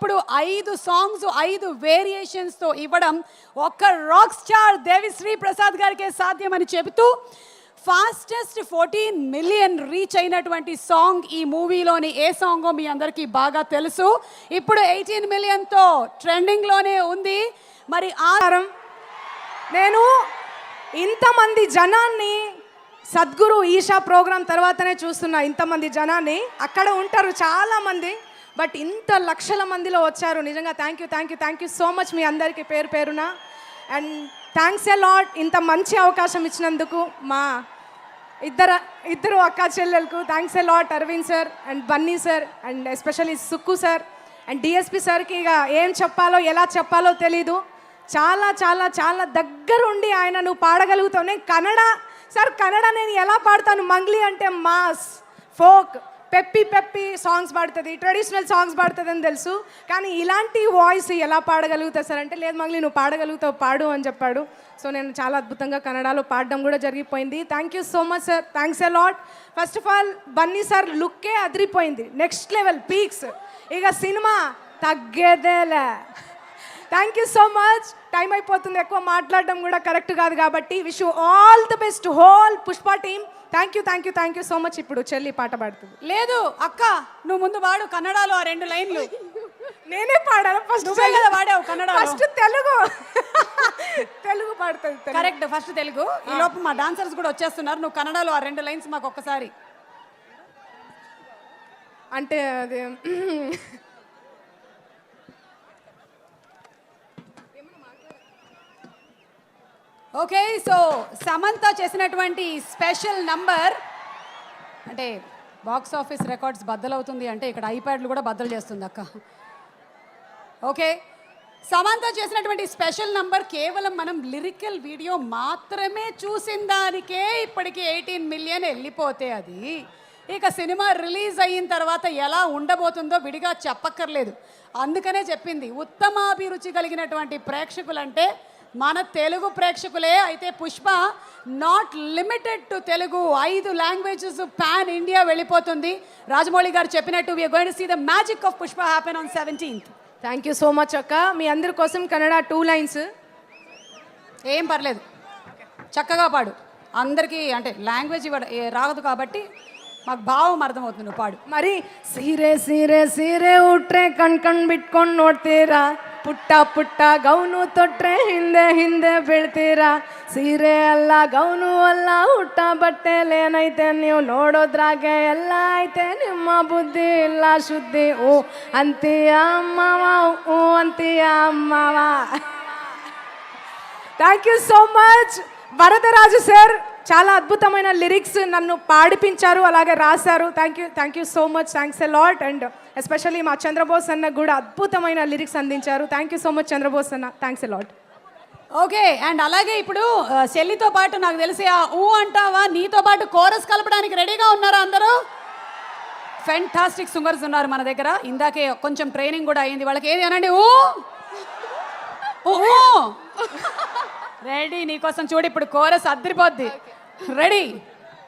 ఇప్పుడు ఐదు సాంగ్స్ ఐదు వేరియేషన్స్తో ఇవ్వడం ఒక్క రాక్ స్టార్ దేవిశ్రీ ప్రసాద్ గారికే సాధ్యమని చెబుతూ ఫాస్టెస్ట్ ఫోర్టీన్ మిలియన్ రీచ్ అయినటువంటి సాంగ్ ఈ మూవీలోని ఏ సాంగో మీ అందరికీ బాగా తెలుసు. ఇప్పుడు ఎయిటీన్ మిలియన్తో ట్రెండింగ్లోనే ఉంది. మరి ఆ నేను ఇంతమంది జనాన్ని సద్గురు ఈషా ప్రోగ్రాం తర్వాతనే చూస్తున్నా ఇంతమంది జనాన్ని. అక్కడ ఉంటారు చాలామంది. బట్ ఇంత లక్షల మందిలో వచ్చారు. నిజంగా thank you thank you thank you so much మీ అందరికీ పేరు పేరున. అండ్ థ్యాంక్స్ ఎ లాట్ ఇంత మంచి అవకాశం ఇచ్చినందుకు మా ఇద్దరు ఇద్దరు అక్క చెల్లెలకు thanks a lot Aravind sir and Bunny sir and especially Sukku sir and DSP సార్కి ఇక ఏం చెప్పాలో ఎలా చెప్పాలో తెలీదు. చాలా చాలా చాలా దగ్గరుండి ఆయన నువ్వు పాడగలుగుతావు. నేను కన్నడ సార్ కన్నడ నేను ఎలా పాడతాను? మంగ్లీ అంటే mass folk. Peppy peppy songs పాడుతుంది ట్రెడిషనల్ సాంగ్స్ పాడుతుంది అని తెలుసు. కానీ ఇలాంటి వాయిస్ ఎలా పాడగలుగుతా సార్? అంటే లేదు మళ్ళీ నువ్వు పాడగలుగుతావు పాడు అని చెప్పాడు. సో నేను చాలా అద్భుతంగా కన్నడలో పాడడం కూడా జరిగిపోయింది. Thank you so much sir thanks a lot first of all Bunny sir లుక్కే అదిరిపోయింది. నెక్స్ట్ లెవెల్ పీక్స్ ఇక సినిమా తగ్గేదేలే. Thank you so much time అయిపోతుంది ఎక్కువ మాట్లాడడం కూడా కరెక్ట్ కాదు కాబట్టి wish all the best whole Pushpa team thank you thank you thank you so much ఇప్పుడు చెల్లి పాట పాడుతుంది. లేదు అక్క నువ్వు ముందు వాడు కన్నడలో ఆ రెండు లైన్లు. నేనే పాడాను ఫస్ట్ నువ్వే కదా వాడావు కన్నడలో. ఫస్ట్ తెలుగు. తెలుగు పాడుతుంది. Correct first Telugu. ఈ లోపు మా డాన్సర్స్ కూడా వచ్చేస్తున్నారు. నువ్వు కన్నడలో ఆ రెండు లైన్స్ మాకు ఒక్కసారి. అంటే అది ఓకే సో సమంత చేసినటువంటి స్పెషల్ నంబర్ అంటే బాక్స్ ఆఫీస్ రికార్డ్స్ బద్దలవుతుంది అంటే ఇక్కడ ఐప్యాడ్లు కూడా బద్దలు చేస్తుంది అక్క. ఓకే సమంత చేసినటువంటి స్పెషల్ నంబర్ కేవలం మనం లిరికల్ వీడియో మాత్రమే చూసిన దానికే ఇప్పటికి ఎయిటీన్ మిలియన్ వెళ్ళిపోతే అది. ఇక సినిమా రిలీజ్ అయిన తర్వాత ఎలా ఉండబోతుందో విడిగా చెప్పక్కర్లేదు. అందుకనే చెప్పింది ఉత్తమాభిరుచి కలిగినటువంటి ప్రేక్షకులంటే మన తెలుగు ప్రేక్షకులే అయితే Pushpa not limited to Telugu. ఐదు లాంగ్వేజెస్ ప్యాన్ ఇండియా వెళ్ళిపోతుంది. రాజమౌళి గారు చెప్పినట్టు we are going see the magic of Pushpa happen on seventeenth thank you so much అక్క. మీ అందరి కోసం కన్నడ టూ లైన్స్ ఏం పర్లేదు. చక్కగా పాడు. అందరికీ అంటే లాంగ్వేజ్ ఇవ్వడ రాదు కాబట్టి మాకు భావం అర్థమవుతుంది. పాడు. మరి సీరే సీరే సీరే ఉట్రే కణ్ కణ్ బిట్కొని నోడ్తేరా ಪುಟ್ಟ ಪುಟ್ಟ ಗೌನು ತೊಟ್ಟರೆ ಹಿಂದೆ ಹಿಂದೆ ಬೀಳ್ತೀರ? ಸೀರೆ ಅಲ್ಲ, ಗೌನು ಅಲ್ಲ, ಹುಟ್ಟ ಬಟ್ಟೆಲೇನೈತೆ ನೀವು ನೋಡೋದ್ರಾಗೆ ಎಲ್ಲ ಐತೆ. ನಿಮ್ಮ ಬುದ್ಧಿ ಇಲ್ಲ, ಶುದ್ಧಿ. ಓ, ಅಂತೀಯ ಅಮ್ಮವ, ಓ, ಅಂತೀಯ ಅಮ್ಮವ. Thank you so much Varadaraju sir చాలా అద్భుతమైన లిరిక్స్ నన్ను పాడిపించారు అలాగే రాశారు. Thank you thank you so much thanks a lot and especially మా చంద్రబోస్ అన్న కూడా అద్భుతమైన లిరిక్స్ అందించారు. Thank you so much Chandrabose అన్న. Thanks a lot okay and అలాగే ఇప్పుడు ఆ, చెల్లితో పాటు నాకు తెలిసి ఆ ఊ అంటావా నీతో పాటు కోరస్ కలపడానికి రెడీగా ఉన్నారా అందరూ? ఫెంటాస్టిక్ సింగర్స్ ఉన్నారు మన దగ్గర. ఇందాకే కొంచెం ట్రైనింగ్ కూడా అయింది వాళ్ళకి ఏది అనండి? ఊ? ఊ రెడీ నీకోసం చూడు ఇప్పుడు కోరస్ అద్దరిపోద్ది. రెడీ